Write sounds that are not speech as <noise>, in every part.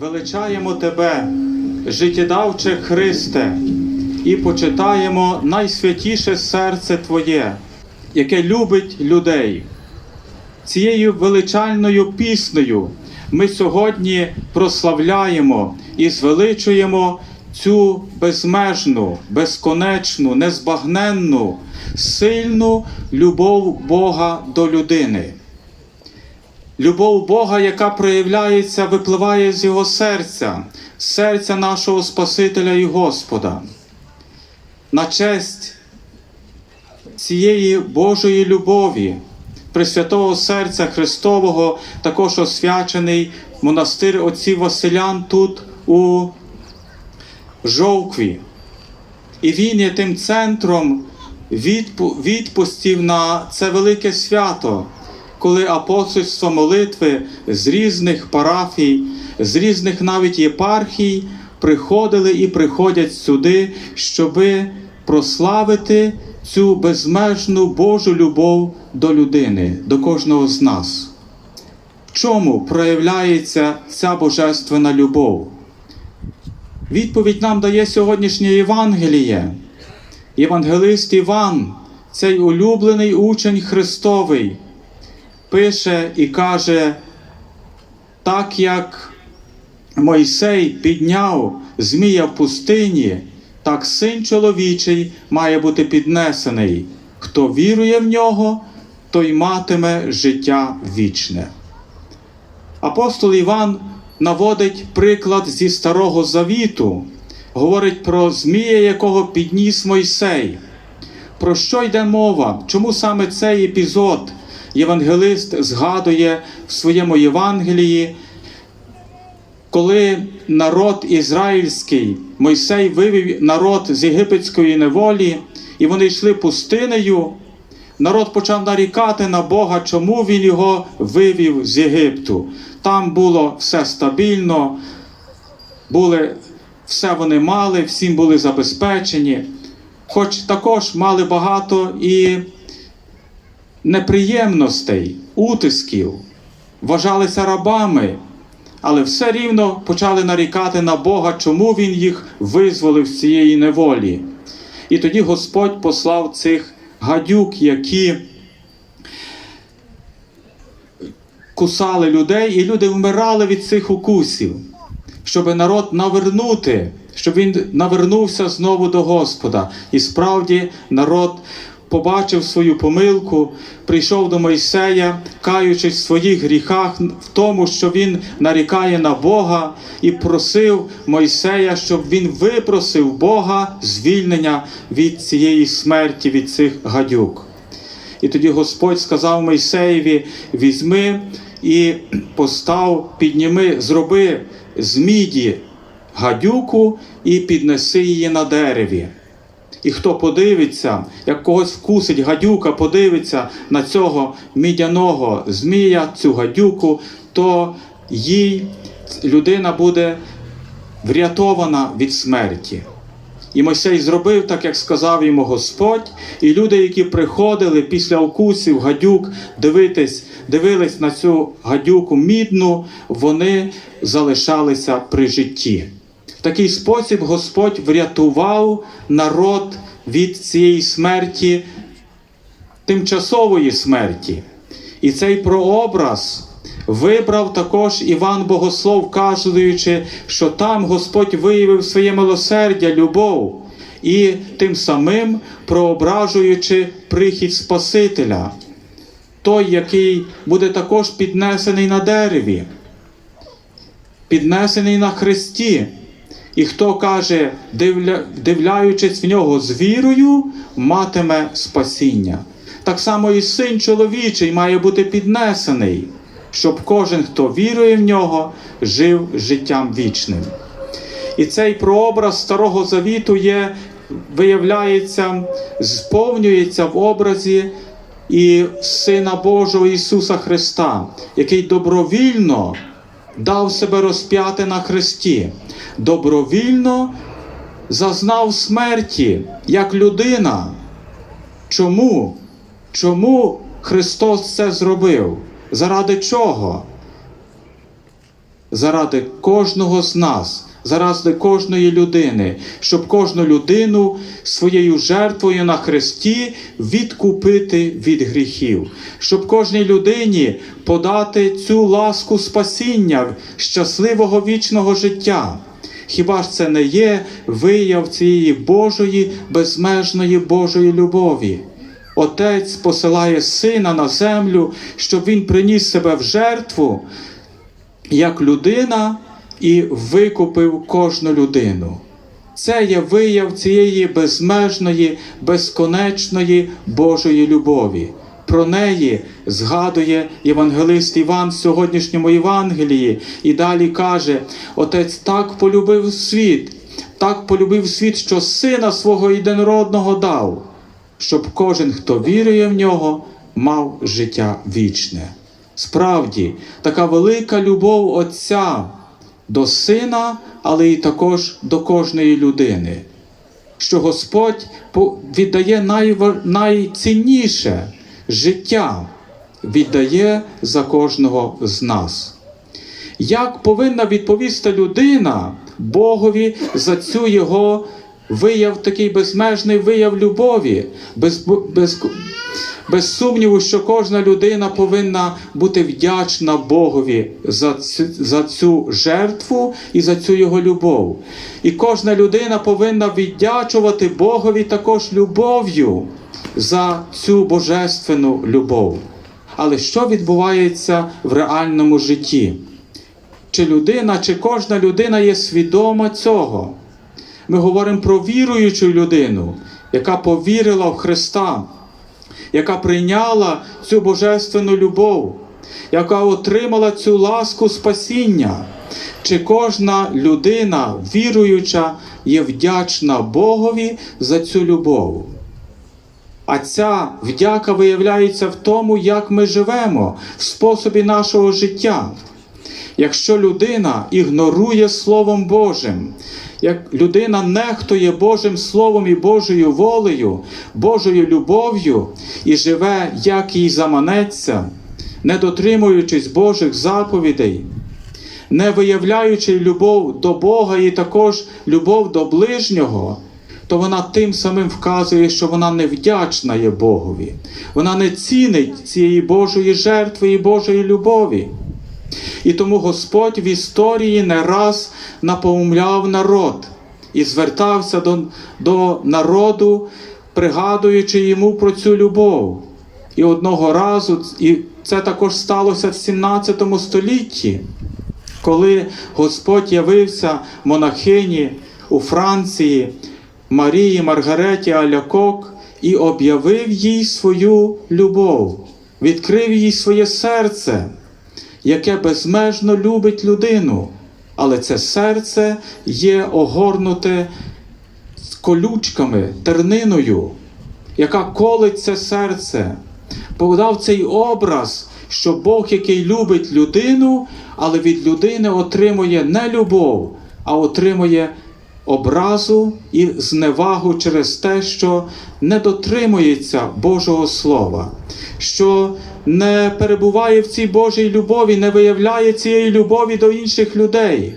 Величаємо Тебе, життєдавче Христе, і почитаємо найсвятіше серце Твоє, яке любить людей. Цією величальною піснею ми сьогодні прославляємо і звеличуємо цю безмежну, безконечну, незбагненну, сильну любов Бога до людини. Любов Бога, яка проявляється, випливає з Його серця, серця нашого Спасителя і Господа. На честь цієї Божої любові, Пресвятого Серця Христового, також освячений монастир отців Василян тут у Жовкві. І він є тим центром відпустів на це велике свято, коли апостольство молитви з різних парафій, з різних навіть єпархій приходили і приходять сюди, щоби прославити цю безмежну Божу любов до людини, до кожного з нас. В чому проявляється ця божественна любов? Відповідь нам дає сьогоднішнє Євангеліє. Євангелист Іван, цей улюблений учень Христовий, пише і каже, так як Мойсей підняв Змія в пустині, так син чоловічий має бути піднесений. Хто вірує в нього, той матиме життя вічне. Апостол Іван наводить приклад зі Старого Завіту, говорить про Змія, якого підніс Мойсей. Про що йде мова? Чому саме цей епізод євангелист згадує в своєму Євангелії, коли народ ізраїльський, Мойсей вивів народ з єгипетської неволі, і вони йшли пустинею, народ почав нарікати на Бога, чому він його вивів з Єгипту. Там було все стабільно, були, все вони мали, всім були забезпечені, хоч також мали багато і неприємностей, утисків, вважалися рабами, але все рівно почали нарікати на Бога, чому Він їх визволив з цієї неволі. І тоді Господь послав цих гадюк, які кусали людей, і люди вмирали від цих укусів, щоб народ навернути, щоб він навернувся знову до Господа. І справді народ побачив свою помилку, прийшов до Мойсея, каючись в своїх гріхах, в тому, що він нарікає на Бога, і просив Мойсея, щоб він випросив Бога звільнення від цієї смерті, від цих гадюк. І тоді Господь сказав Мойсеєві: візьми і постав, підніми, зроби з міді гадюку і піднеси її на дереві. І хто подивиться, як когось вкусить гадюка, подивиться на цього мідяного змія, цю гадюку, то їй людина буде врятована від смерті. І Мойсей зробив так, як сказав йому Господь, і люди, які приходили після укусів гадюк дивитись, дивились на цю гадюку мідну, вони залишалися при житті. Такий спосіб Господь врятував народ від цієї смерті, тимчасової смерті. І цей прообраз вибрав також Іван Богослов, кажучи, що там Господь виявив своє милосердя, любов, і тим самим проображуючи прихід Спасителя, той, який буде також піднесений на дереві, піднесений на хресті. І хто каже, дивля, дивляючись в нього з вірою, матиме спасіння. Так само і син чоловічий має бути піднесений, щоб кожен, хто вірує в нього, жив життям вічним. І цей прообраз Старого Завіту є, виявляється, сповнюється в образі і Сина Божого Ісуса Христа, який добровільно дав себе розп'яти на хресті, добровільно зазнав смерті як людина. Чому? Чому Христос це зробив? Заради чого? заради кожного з нас, заради кожної людини, щоб кожну людину своєю жертвою на Христі відкупити від гріхів, щоб кожній людині подати цю ласку спасіння, щасливого вічного життя. Хіба ж це не є вияв цієї Божої безмежної Божої любові? Отець посилає сина на землю, щоб він приніс себе в жертву як людина і викупив кожну людину. Це є вияв цієї безмежної, безконечної Божої любові. Про неї згадує євангелист Іван в сьогоднішньому Євангелії і далі каже: Отець так полюбив світ, так полюбив світ, що сина свого єдинородного дав, щоб кожен, хто вірує в нього, мав життя вічне. Справді, така велика любов Отця до сина, але й також до кожної людини, що Господь віддає найцінніше життя, віддає за кожного з нас. Як повинна відповісти людина Богові за цю його вияв, такий безмежний вияв любові, без, без, без сумніву, що кожна людина повинна бути вдячна Богові за за цю жертву і за цю його любов. І кожна людина повинна віддячувати Богові також любов'ю за цю божественну любов. Але що відбувається в реальному житті? Чи людина, чи кожна людина є свідома цього? Ми говоримо про віруючу людину, яка повірила в Христа, яка прийняла цю божественну любов, яка отримала цю ласку спасіння. Чи кожна людина, віруюча, є вдячна Богові за цю любов? А ця вдяка виявляється в тому, як ми живемо, в способі нашого життя. Якщо людина ігнорує Словом Божим, як людина нехтує Божим Словом і Божою волею, Божою любов'ю і живе, як їй заманеться, не дотримуючись Божих заповідей, не виявляючи любов до Бога і також любов до ближнього, то вона тим самим вказує, що вона не вдячна є Богові. Вона не цінить цієї Божої жертви і Божої любові. І тому Господь в історії не раз напомляв народ і звертався до, до народу, пригадуючи йому про цю любов. І одного разу, і це також сталося в 17 столітті, коли Господь явився монахині у Франції Марії Маргареті Алякок і об'явив їй свою любов, відкрив їй своє серце яке безмежно любить людину, але це серце є огорнуте колючками, терниною, яка колить це серце. Подав цей образ, що Бог, який любить людину, але від людини отримує не любов, а отримує образу і зневагу через те, що не дотримується Божого Слова, що не перебуває в цій Божій любові, не виявляє цієї любові до інших людей,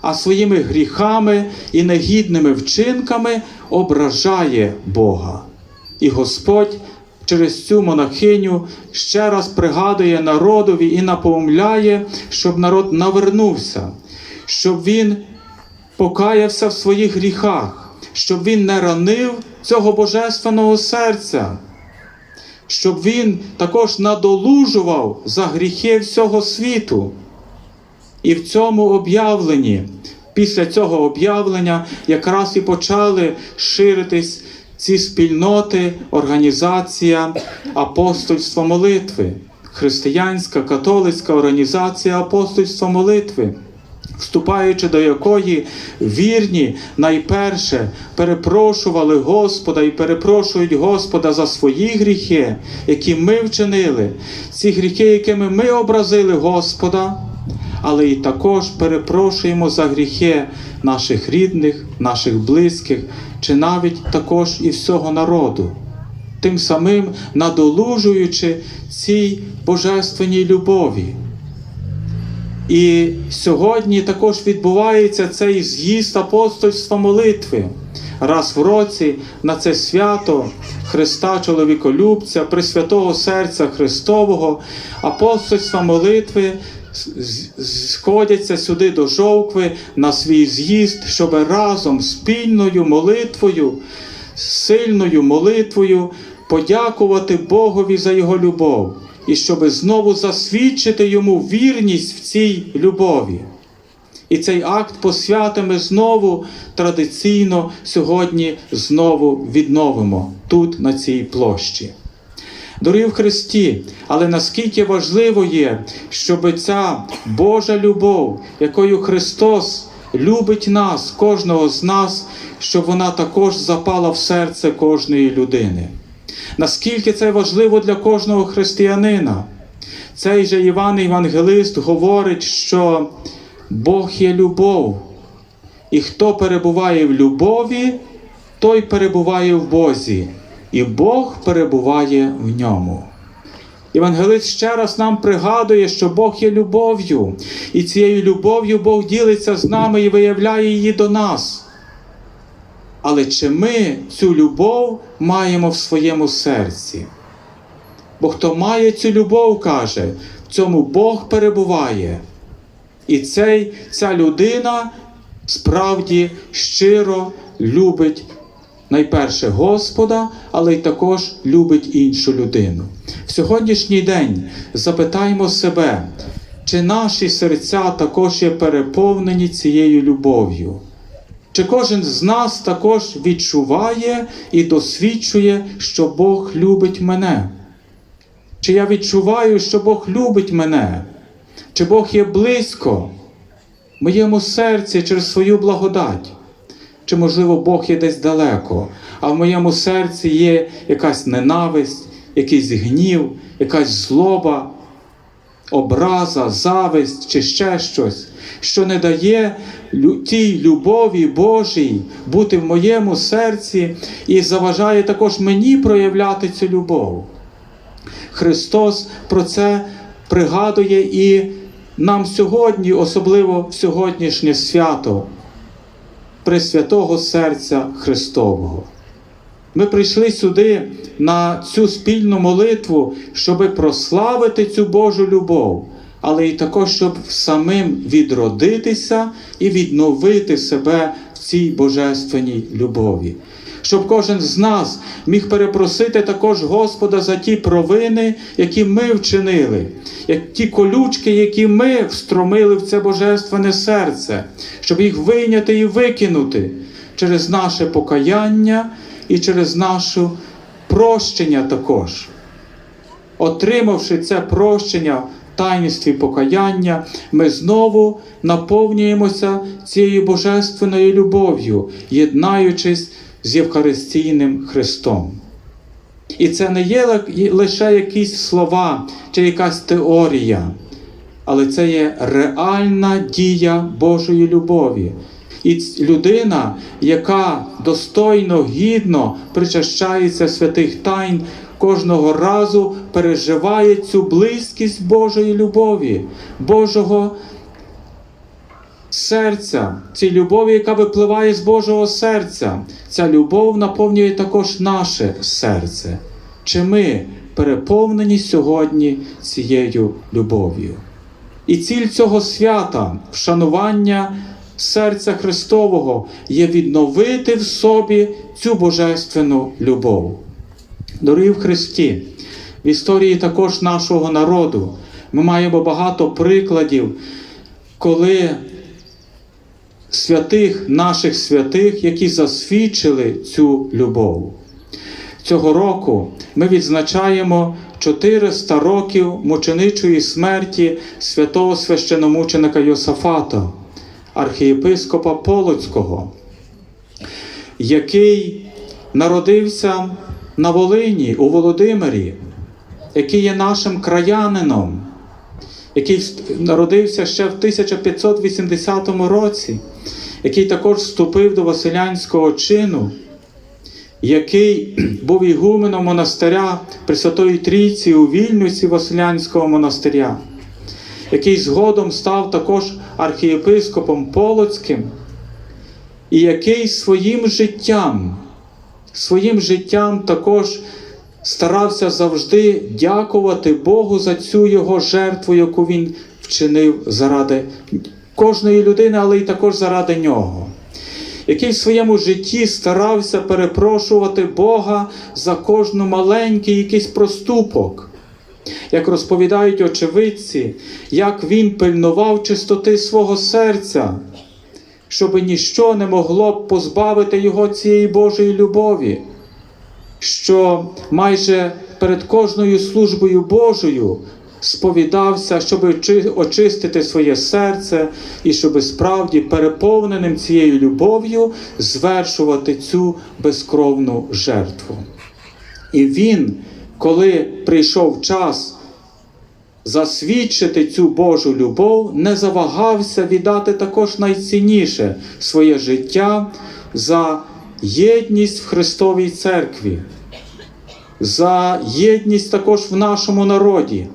а своїми гріхами і негідними вчинками ображає Бога. І Господь через цю монахиню ще раз пригадує народові і напомляє, щоб народ навернувся, щоб він покаявся в своїх гріхах, щоб він не ранив цього божественного серця, щоб він також надолужував за гріхи всього світу. І в цьому об'явленні, після цього об'явлення, якраз і почали ширитись ці спільноти, організація апостольства молитви, християнська католицька організація апостольства молитви вступаючи до якої вірні найперше перепрошували Господа і перепрошують Господа за свої гріхи, які ми вчинили, ці гріхи, якими ми образили Господа, але і також перепрошуємо за гріхи наших рідних, наших близьких, чи навіть також і всього народу. Тим самим надолужуючи цій божественній любові. І сьогодні також відбувається цей з'їзд апостольства молитви. Раз в році на це свято Христа Чоловіколюбця, Пресвятого Серця Христового, апостольства молитви сходяться сюди до жовкви на свій з'їзд, щоб разом спільною молитвою, сильною молитвою подякувати Богові за Його любов і щоб знову засвідчити йому вірність в цій любові. І цей акт посвяти ми знову традиційно сьогодні знову відновимо тут, на цій площі. Дорогі в Христі, але наскільки важливо є, щоб ця Божа любов, якою Христос любить нас, кожного з нас, щоб вона також запала в серце кожної людини. Наскільки це важливо для кожного християнина? Цей же Іван Євангелист говорить, що Бог є любов, і хто перебуває в любові, той перебуває в Бозі, і Бог перебуває в ньому. Євангелист ще раз нам пригадує, що Бог є любов'ю, і цією любов'ю Бог ділиться з нами і виявляє її до нас. Але чи ми цю любов маємо в своєму серці? Бо хто має цю любов, каже, в цьому Бог перебуває. І цей, ця людина справді щиро любить найперше Господа, але й також любить іншу людину. В сьогоднішній день запитаємо себе, чи наші серця також є переповнені цією любов'ю. Чи кожен з нас також відчуває і досвідчує, що Бог любить мене? Чи я відчуваю, що Бог любить мене? Чи Бог є близько в моєму серці через свою благодать? Чи, можливо, Бог є десь далеко, а в моєму серці є якась ненависть, якийсь гнів, якась злоба, образа, зависть чи ще щось, що не дає тій любові Божій бути в моєму серці і заважає також мені проявляти цю любов. Христос про це пригадує і нам сьогодні, особливо в сьогоднішнє свято Пресвятого Серця Христового. Ми прийшли сюди на цю спільну молитву, щоб прославити цю Божу любов, але й також, щоб самим відродитися і відновити себе в цій божественній любові. Щоб кожен з нас міг перепросити також Господа за ті провини, які ми вчинили, як ті колючки, які ми встромили в це божественне серце, щоб їх вийняти і викинути через наше покаяння і через наше прощення також. Отримавши це прощення в тайністві покаяння, ми знову наповнюємося цією божественною любов'ю, єднаючись з Євхаристійним Христом. І це не є лише якісь слова чи якась теорія, але це є реальна дія Божої любові. І людина, яка достойно, гідно причащається святих тайн, кожного разу переживає цю близькість Божої любові, Божого серця, цій любові, яка випливає з Божого серця. Ця любов наповнює також наше серце. Чи ми переповнені сьогодні цією любов'ю? І ціль цього свята, вшанування серця Христового, є відновити в собі цю божественну любов. Дорогі в Христі, в історії також нашого народу ми маємо багато прикладів, коли святих наших святих, які засвідчили цю любов. Цього року ми відзначаємо 400 років мученичої смерті святого священомученика Йосафата, архієпископа Полоцького, який народився на Волині у Володимирі, який є нашим краянином, який народився ще в 1580 році, який також вступив до Василянського чину, який <clears throat> був ігуменом монастиря Пресвятої Трійці у Вільнюсі Василянського монастиря, який згодом став також архієпископом Полоцьким, і який своїм життям, своїм життям також старався завжди дякувати Богу за цю його жертву, яку він вчинив заради кожної людини, але й також заради нього. Який в своєму житті старався перепрошувати Бога за кожну маленький якийсь проступок. Як розповідають очевидці, як він пильнував чистоти свого серця, щоб ніщо не могло б позбавити його цієї Божої любові, що майже перед кожною службою Божою сповідався, щоб очистити своє серце і щоб справді переповненим цією любов'ю звершувати цю безкровну жертву. І він, коли прийшов час засвідчити цю Божу любов, не завагався віддати також найцінніше своє життя за єдність в Христовій церкві, за єдність також в нашому народі.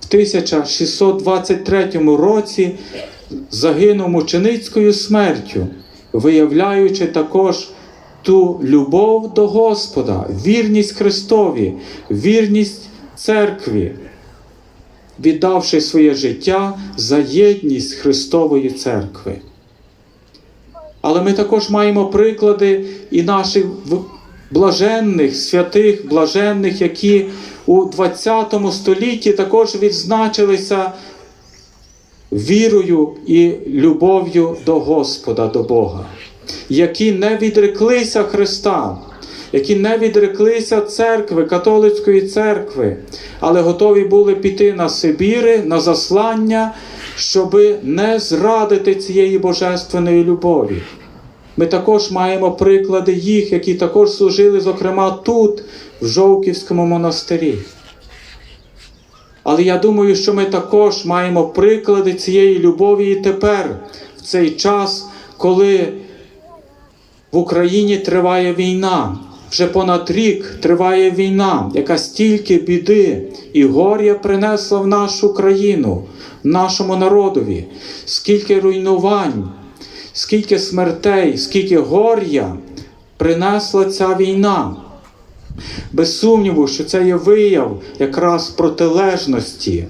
В 1623 році загинув мученицькою смертю, виявляючи також ту любов до Господа, вірність Христові, вірність церкві, віддавши своє життя за єдність Христової церкви. Але ми також маємо приклади і наших блаженних, святих, блаженних, які у ХХ столітті також відзначилися вірою і любов'ю до Господа, до Бога, які не відреклися Христа, які не відреклися церкви, католицької церкви, але готові були піти на Сибіри, на заслання, щоби не зрадити цієї божественної любові. Ми також маємо приклади їх, які також служили, зокрема, тут, в Жовківському монастирі. Але я думаю, що ми також маємо приклади цієї любові і тепер, в цей час, коли в Україні триває війна. Вже понад рік триває війна, яка стільки біди і горя принесла в нашу країну, нашому народові, скільки руйнувань, скільки смертей, скільки горя принесла ця війна. Без сумніву, що це є вияв якраз протилежності,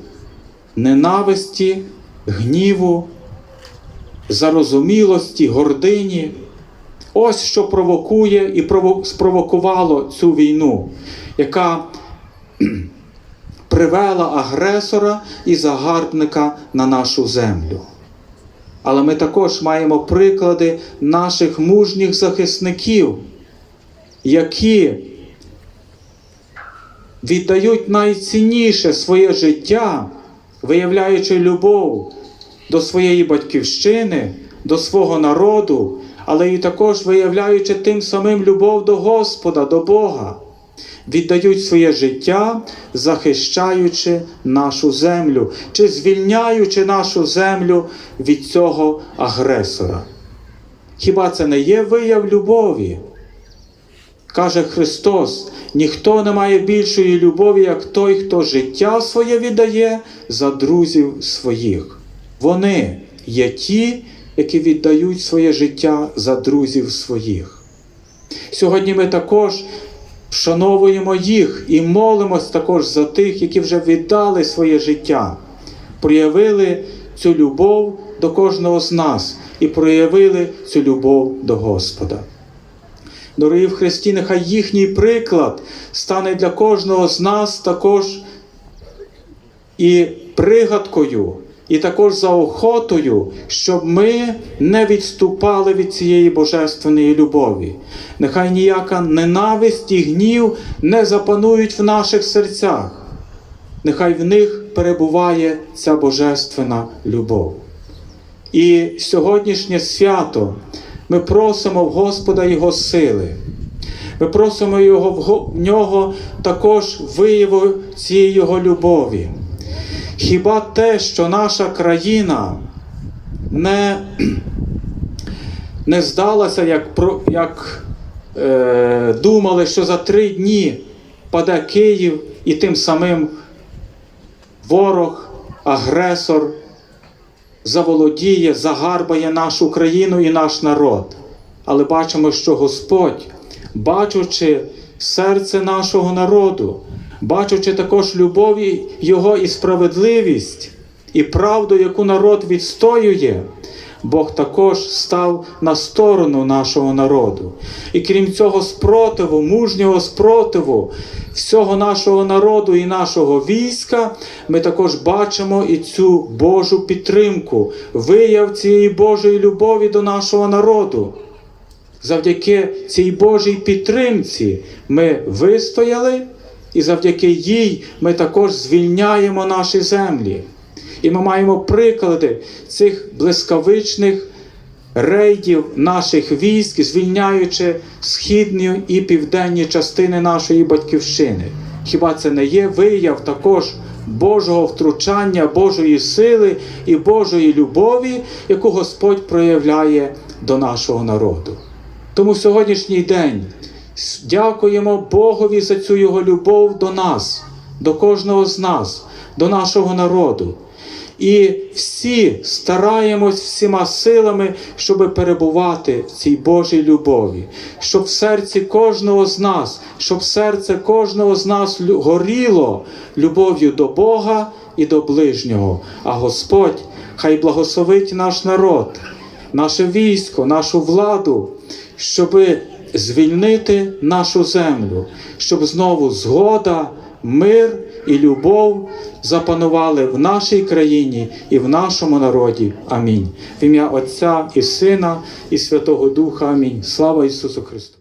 ненависті, гніву, зарозумілості, гордині. Ось що провокує і спровокувало цю війну, яка <clears throat> привела агресора і загарбника на нашу землю. Але ми також маємо приклади наших мужніх захисників, які віддають найцінніше своє життя, виявляючи любов до своєї батьківщини, до свого народу, але і також виявляючи тим самим любов до Господа, до Бога, віддають своє життя, захищаючи нашу землю, чи звільняючи нашу землю від цього агресора. Хіба це не є вияв любові? Каже Христос: ніхто не має більшої любові, як той, хто життя своє віддає за друзів своїх. Вони є ті, які віддають своє життя за друзів своїх. Сьогодні ми також вшановуємо їх і молимось також за тих, які вже віддали своє життя, проявили цю любов до кожного з нас і проявили цю любов до Господа. Дорогі в Христі, нехай їхній приклад стане для кожного з нас також і пригадкою, і також заохотою, щоб ми не відступали від цієї божественної любові. Нехай ніяка ненависть і гнів не запанують в наших серцях. Нехай в них перебуває ця божественна любов. І сьогоднішнє свято ми просимо в Господа Його сили. Ми просимо Його в нього також вияву цієї Його любові. Хіба те, що наша країна не, не здалася, як, як е, думали, що за три дні паде Київ і тим самим ворог агресор заволодіє, загарбає нашу країну і наш народ. Але бачимо, що Господь, бачучи серце нашого народу, бачучи також любові Його і справедливість, і правду, яку народ відстоює, Бог також став на сторону нашого народу. І крім цього спротиву, мужнього спротиву всього нашого народу і нашого війська, ми також бачимо і цю Божу підтримку, вияв цієї Божої любові до нашого народу. Завдяки цій Божій підтримці ми вистояли, і завдяки їй ми також звільняємо наші землі. І ми маємо приклади цих блискавичних рейдів наших військ, звільняючи східні і південні частини нашої батьківщини. Хіба це не є вияв також Божого втручання, Божої сили і Божої любові, яку Господь проявляє до нашого народу? Тому сьогоднішній день дякуємо Богові за цю його любов до нас, до кожного з нас, до нашого народу. І всі стараємось всіма силами, щоб перебувати в цій Божій любові, щоб в серці кожного з нас, щоб серце кожного з нас горіло любов'ю до Бога і до ближнього. А Господь хай благословить наш народ, наше військо, нашу владу, щоб звільнити нашу землю, щоб знову згода, мир і любов запанували в нашій країні і в нашому народі. Амінь. В ім'я Отця і Сина, і Святого Духа. Амінь. Слава Ісусу Христу!